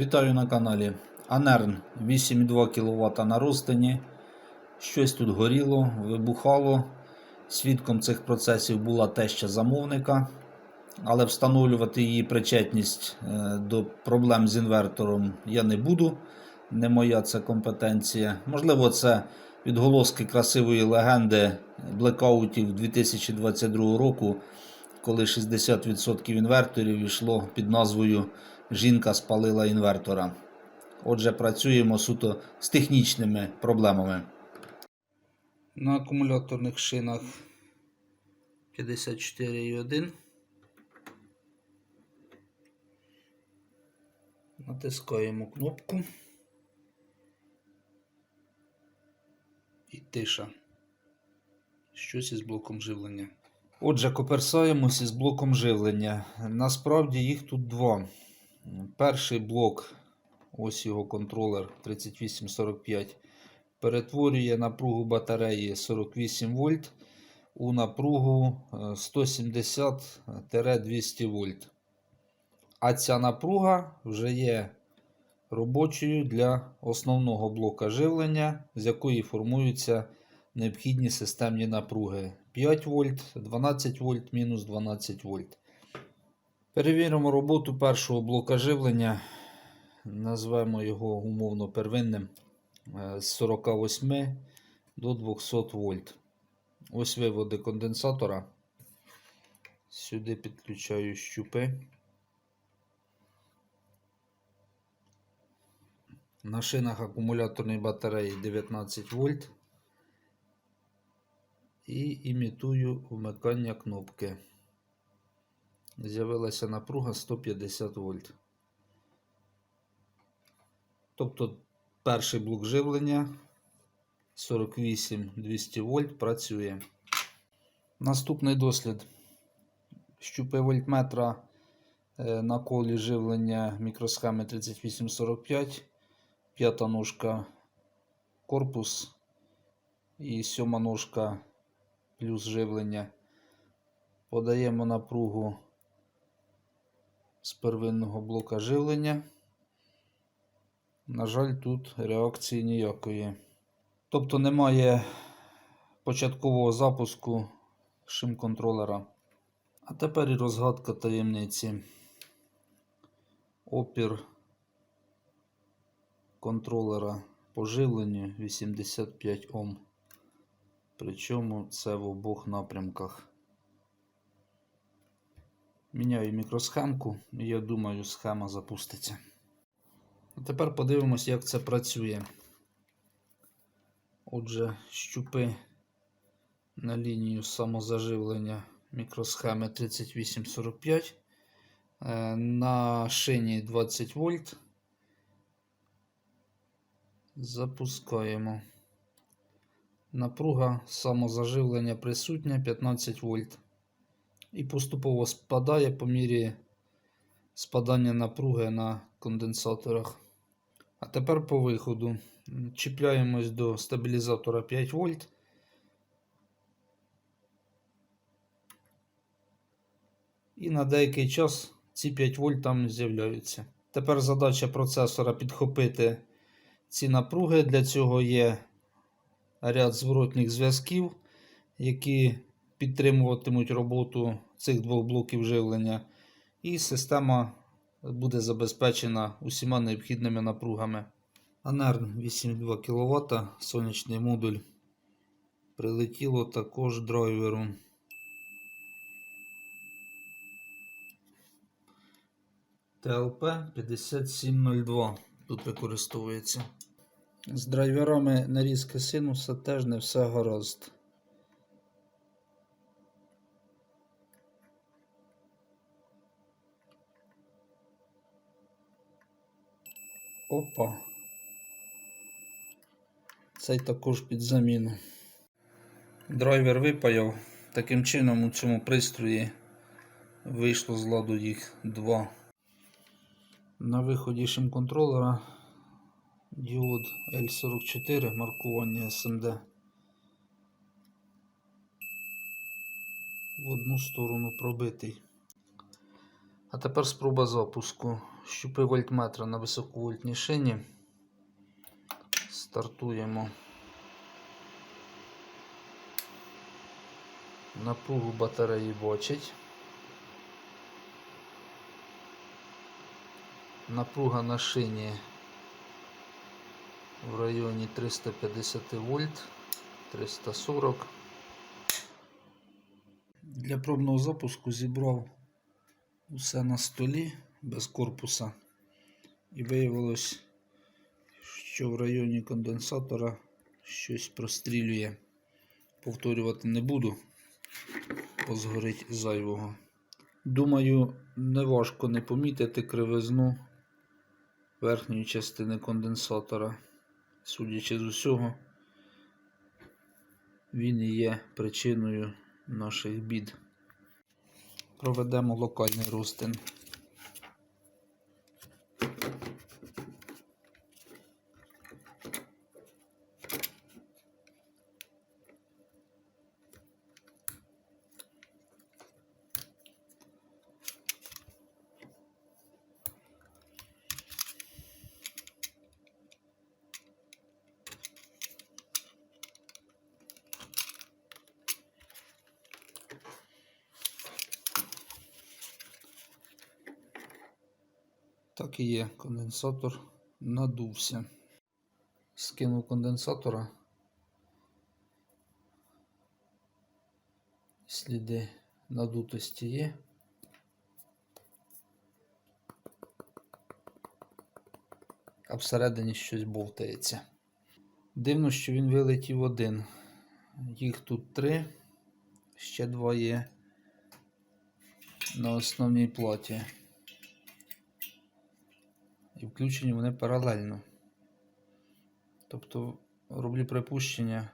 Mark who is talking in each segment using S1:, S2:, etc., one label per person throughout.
S1: Вітаю на каналі. Анерн 8,2 кВт на розтині. Щось тут горіло, вибухало. Свідком цих процесів була теща замовника, але встановлювати її причетність е, до проблем з інвертором я не буду. Не моя це компетенція. Можливо, це відголоски красивої легенди блекаутів 2022 року, коли 60% інверторів йшло під назвою Жінка спалила інвертора. Отже, працюємо суто з технічними проблемами. На акумуляторних шинах 54,1. Натискаємо кнопку. І тиша. Щось із блоком живлення. Отже, коперсаємось із блоком живлення. Насправді їх тут два. Перший блок, ось його контролер 3845, перетворює напругу батареї 48 вольт у напругу е, 170-200 вольт. А ця напруга вже є робочою для основного блока живлення, з якої формуються необхідні системні напруги 5 вольт, 12 вольт, мінус 12 вольт. Перевіримо роботу першого блока живлення. Назвемо його умовно первинним е, з 48 до 200 вольт. Ось виводи конденсатора. Сюди підключаю щупи. На шинах акумуляторної батареї 19 вольт. І імітую вмикання кнопки з'явилася напруга 150 вольт. Тобто перший блок живлення 48-200 вольт працює. Наступний дослід. Щупи вольтметра е, на колі живлення мікросхеми 3845, п'ята ножка корпус і сьома ножка плюс живлення. Подаємо напругу з первинного блока живлення. На жаль, тут реакції ніякої. Тобто немає початкового запуску шим-контролера. А тепер і розгадка таємниці. Опір контролера по живленню 85 Ом. Причому це в обох напрямках. Міняю мікросхемку і я думаю, схема запуститься. А тепер подивимось, як це працює. Отже, щупи на лінію самозаживлення мікросхеми 3845. Е, на шині 20 вольт. Запускаємо. Напруга самозаживлення присутня 15 вольт і поступово спадає по мірі спадання напруги на конденсаторах. А тепер по виходу чіпляємось до стабілізатора 5 вольт. І на деякий час ці 5 вольт там з'являються. Тепер задача процесора підхопити ці напруги. Для цього є ряд зворотних зв'язків, які підтримуватимуть роботу цих двох блоків живлення, і система буде забезпечена усіма необхідними напругами. Анерн 8,2 кВт, сонячний модуль. Прилетіло також драйвером. ТЛП 5702 тут використовується. З драйверами нарізки синуса теж не все гаразд. Опа. Цей також під заміну. Драйвер випаяв. Таким чином у цьому пристрої вийшло з ладу їх два. На виході шим-контролера діод L44 маркування SMD. В одну сторону пробитий. А тепер спроба запуску. Щупи вольтметра на високовольтній шині. Стартуємо. Напругу батареї бачить. Напруга на шині в районі 350 вольт, 340. Для пробного запуску зібрав усе на столі без корпуса. І виявилось, що в районі конденсатора щось прострілює. Повторювати не буду, бо згорить зайвого. Думаю, неважко не помітити кривизну верхньої частини конденсатора. Судячи з усього, він і є причиною наших бід. Проведемо локальний ростин. Так і є, конденсатор надувся. Скинув конденсатора. Сліди надутості є. А всередині щось бовтається. Дивно, що він вилетів один. Їх тут три, ще два є на основній платі. І включені вони паралельно. Тобто роблю припущення,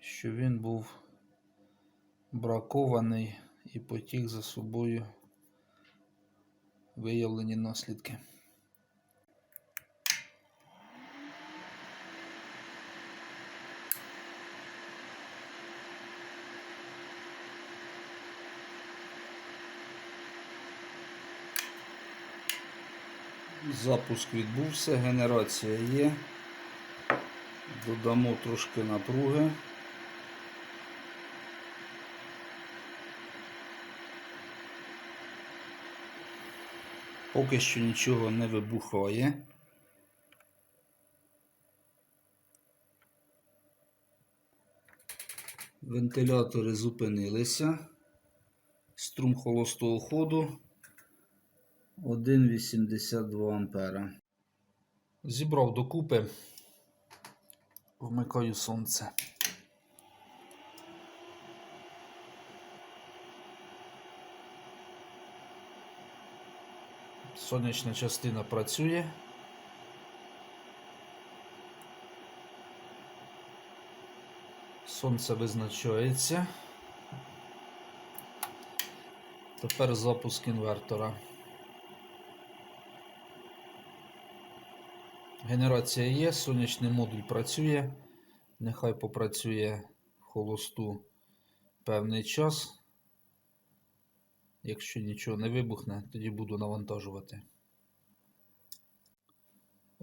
S1: що він був бракований і потік за собою виявлені наслідки. Запуск відбувся, генерація є. Додамо трошки напруги. Поки що нічого не вибухає. Вентилятори зупинилися. Струм холостого ходу 1,82 ампера. Зібрав докупи. Вмикаю сонце. Сонячна частина працює. Сонце визначається. Тепер запуск інвертора. Генерація є, сонячний модуль працює. Нехай попрацює в холосту певний час. Якщо нічого не вибухне, тоді буду навантажувати.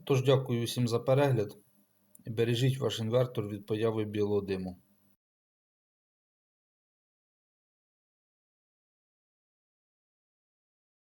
S1: Тож, дякую всім за перегляд бережіть ваш інвертор від появи білого диму.